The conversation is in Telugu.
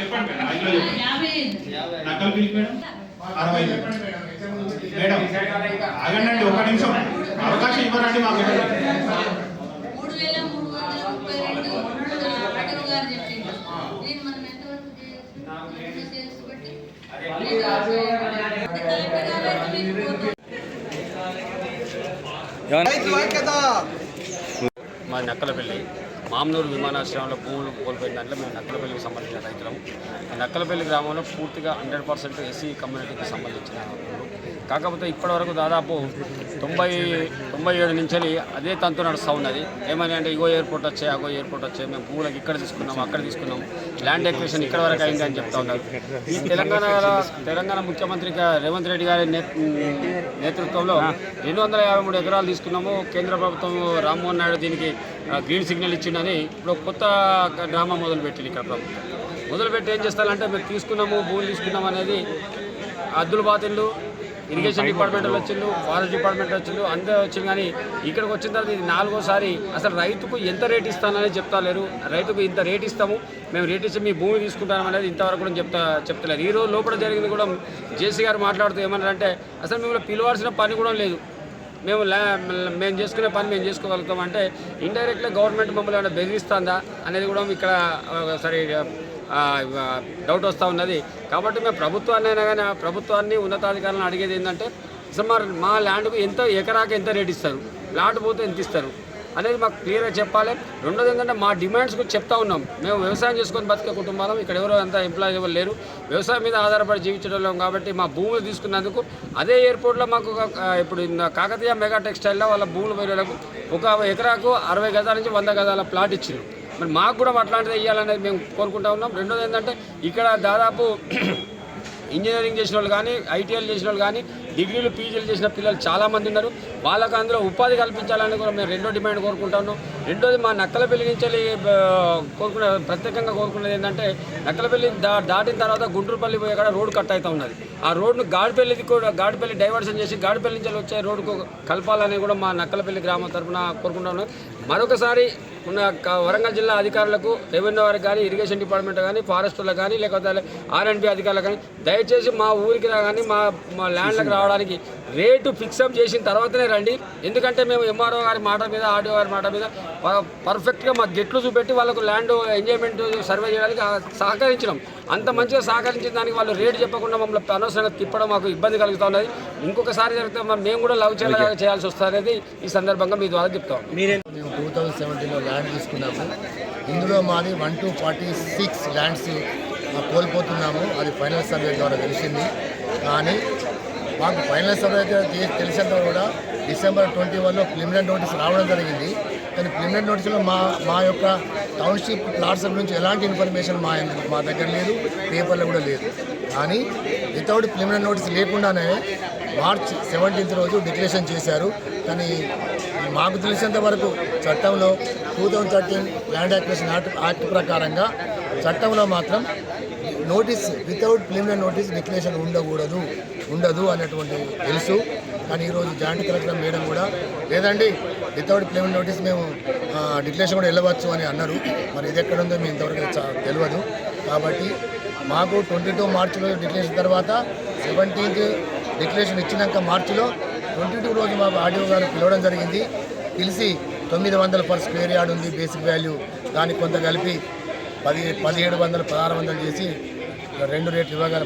చెప్పండి మేడం ఆగండి ఒక నిమిషం. అవకాశం ఇవ్వరండి మాకు. మా నక్కల పెళ్ళి. మామనూరు విమానాశ్రయంలో భూములు కోల్పోయిన దాంట్లో మేము నక్కలపల్లికి సంబంధించిన రైతులం. నక్కలపల్లి గ్రామంలో పూర్తిగా హండ్రెడ్ పర్సెంట్ ఎస్సీ కమ్యూనిటీకి సంబంధించిన కాకపోతే ఇప్పటివరకు దాదాపు తొంభై తొంభై ఏడు నుంచి అదే తంతు నడుస్తూ ఉన్నది. ఏమని అంటే ఇగో ఎయిర్పోర్ట్ వచ్చాయి అగో ఎయిర్పోర్ట్ వచ్చాయి మేము భూములకు ఇక్కడ తీసుకున్నాం అక్కడ తీసుకున్నాం ల్యాండ్ ఎక్వేషన్ ఇక్కడ వరకు అయింది అని చెప్తా ఉన్నారు. ఈ తెలంగాణ తెలంగాణ ముఖ్యమంత్రి రేవంత్ రెడ్డి గారి నేతృత్వంలో రెండు వందల యాభై మూడు ఎకరాలు తీసుకున్నాము. కేంద్ర ప్రభుత్వం రామ్మోహన్ నాయుడు దీనికి గ్రీన్ సిగ్నల్ ఇచ్చిందని ఇప్పుడు కొత్త డ్రామా మొదలుపెట్టింది ఇక్కడ ప్రభుత్వం. మొదలుపెట్టి ఏం చేస్తారంటే మేము తీసుకున్నాము భూములు తీసుకున్నాం అనేది అద్దులు బాతిళ్ళు ఇరిగేషన్ డిపార్ట్మెంట్ వచ్చిండు ఫారెస్ట్ డిపార్ట్మెంట్ వచ్చిండు అందరూ వచ్చింది కానీ ఇక్కడికి వచ్చిన తర్వాత ఇది నాలుగోసారి అసలు రైతుకు ఎంత రేట్ ఇస్తానని చెప్తా లేరు రైతుకు ఇంత రేట్ ఇస్తాము మేము రేట్ ఇచ్చి మీ భూమి తీసుకుంటాం అనేది ఇంతవరకు కూడా చెప్తా చెప్తలేరు. ఈ రోజు లోపల జరిగింది కూడా జేసీ గారు మాట్లాడుతూ ఏమన్నారంటే అసలు మిమ్మల్ని పిలవాల్సిన పని కూడా లేదు. మేము మేము చేసుకునే పని మేము చేసుకోగలుగుతాం అంటే ఇండైరెక్ట్గా గవర్నమెంట్ మమ్మల్ని ఏమైనా బెదిరిస్తుందా అనేది కూడా ఇక్కడ సరే డౌట్ వస్తూ ఉన్నది. కాబట్టి మేము ప్రభుత్వాన్ని అయినా కానీ ప్రభుత్వాన్ని ఉన్నతాధికారులను అడిగేది ఏంటంటే అసలు మా మా ల్యాండ్కు ఎంత ఎకరాకి ఎంత రేట్ ఇస్తారు? ప్లాట్ పోతే ఎంత ఇస్తారు? అనేది మాకు క్లియర్గా చెప్పాలి. రెండోది ఏంటంటే మా డిమాండ్స్ కూడా చెప్తా ఉన్నాం. మేము వ్యవసాయం చేసుకొని బతికే కుటుంబాలం. ఇక్కడ ఎవరో అంత ఎంప్లాయీ ఎవరు లేరు. వ్యవసాయం మీద ఆధారపడి జీవించడం కాబట్టి మా భూములు తీసుకున్నందుకు అదే ఎయిర్పోర్ట్లో మాకు ఒక, ఇప్పుడు కాకతీయ మెగా టెక్స్టైల్లో వాళ్ళ భూములు పోయేలకు ఒక ఎకరాకు అరవై గజాల నుంచి వంద గజాల ప్లాట్ ఇచ్చిండ్రు మరి మాకు కూడా అట్లాంటిది వేయాలనేది మేము కోరుకుంటా ఉన్నాం. రెండోది ఏంటంటే ఇక్కడ దాదాపు ఇంజనీరింగ్ చేసిన వాళ్ళు కానీ ఐటీఐలు చేసిన వాళ్ళు కానీ డిగ్రీలు పీజీలు చేసిన పిల్లలు చాలామంది ఉన్నారు. వాళ్ళకు అందులో ఉపాధి కల్పించాలని కూడా మేము రెండో డిమాండ్ కోరుకుంటాను. రెండోది మా నక్కలపల్లి నుంచి వెళ్ళి, కోరుకునే ప్రత్యేకంగా కోరుకునేది ఏంటంటే నక్కలపల్లి దా దాటిన తర్వాత గుంటూరుపల్లి పోయే కాడ రోడ్డు కట్ అవుతూ ఉన్నది. ఆ రోడ్డును గాడిపల్లిది కూడా గాడిపల్లి డైవర్షన్ చేసి గాడిపల్లి నుంచి వచ్చే రోడ్డుకు కలపాలని కూడా మా నక్కలపల్లి గ్రామం తరఫున కోరుకుంటాను. మరొకసారి ఉన్న వరంగల్ జిల్లా అధికారులకు రెవెన్యూ వారికి కానీ ఇరిగేషన్ డిపార్ట్మెంట్ కానీ ఫారెస్టులకు కానీ లేకపోతే ఆర్ఎండ్బి అధికారులకు కానీ దయచేసి మా ఊరికి కానీ మా మా ల్యాండ్లకు రావడానికి రేటు ఫిక్సప్ చేసిన తర్వాతనే రండి. ఎందుకంటే మేము ఎంఆర్ఓ గారి మాట మీద ఆర్డీఓ గారి మాట మీద పర్ఫెక్ట్గా మా గెట్లు చూపెట్టి వాళ్ళకు ల్యాండ్ ఎంజాయ్మెంట్ సర్వే చేయడానికి సహకరించినాం. అంత మంచిగా సహకరించిన దానికి వాళ్ళు రేటు చెప్పకుండా మమ్మల్ని అనవసరంగా తిప్పడం మాకు ఇబ్బంది కలుగుతూ ఉన్నది. ఇంకొకసారి జరిగితే మేము కూడా లవ్ చేయాలి చేయాల్సి వస్తుంది అనేది ఈ సందర్భంగా మీ ద్వారా చెప్తాం మేము టూ థౌజండ్ సెవెంటీన్లో ల్యాండ్ తీసుకున్నాము. ఇందులో మాది one two forty six lands కోల్పోతున్నాము. అది ఫైనల్ సర్వే ద్వారా తెలిసింది. కానీ మాకు ఫైనల్ సర్వే తెలిసినంత కూడా డిసెంబర్ ట్వంటీ వన్లో ప్రిలిమినరీ నోటీస్ రావడం జరిగింది. కానీ ప్రిలిమినరీ నోటీసులో మా మా యొక్క టౌన్షిప్ ప్లాట్స్ గురించి ఎలాంటి ఇన్ఫర్మేషన్ మా మా దగ్గర లేదు. పేపర్లో కూడా లేదు. కానీ వితౌట్ ప్రిలిమినరీ నోటీస్ లేకుండానే మార్చ్ సెవెంటీన్త్ రోజు డిక్లరేషన్ చేశారు. కానీ మాకు తెలిసినంత వరకు చట్టంలో two thousand thirteen land acquisition act act ప్రకారంగా చట్టంలో మాత్రం notice without preliminary notice declaration ఉండకూడదు ఉండదు అనేటువంటి తెలుసు. కానీ ఈరోజు జాయింట్ కలెక్టర్ మేడం కూడా లేదండి వితౌట్ ప్రిలిమినరీ నోటీస్ మేము డిక్లరేషన్ కూడా వెళ్ళవచ్చు అని అన్నారు. మరి ఇది ఎక్కడ ఉందో మేము ఇంతవరకు తెలియదు కాబట్టి మాకు ట్వంటీ టూ మార్చిలో డిక్లరేషన్ తర్వాత సెవెంటీన్త్ డిక్లరేషన్ ఇచ్చినాక మార్చిలో ట్వంటీ టూ రోజు మాకు ఆర్డీఓ గారు పిలవడం జరిగింది. పిలిచి తొమ్మిది వందల పర్ స్క్వేర్ యార్డ్ ఉంది బేసిక్ వాల్యూ. దానికి కొంత కలిపి పది పదిహేడు వందలు పదహారు వందలు చేసి రెండు రేట్లు ఇవ్వగల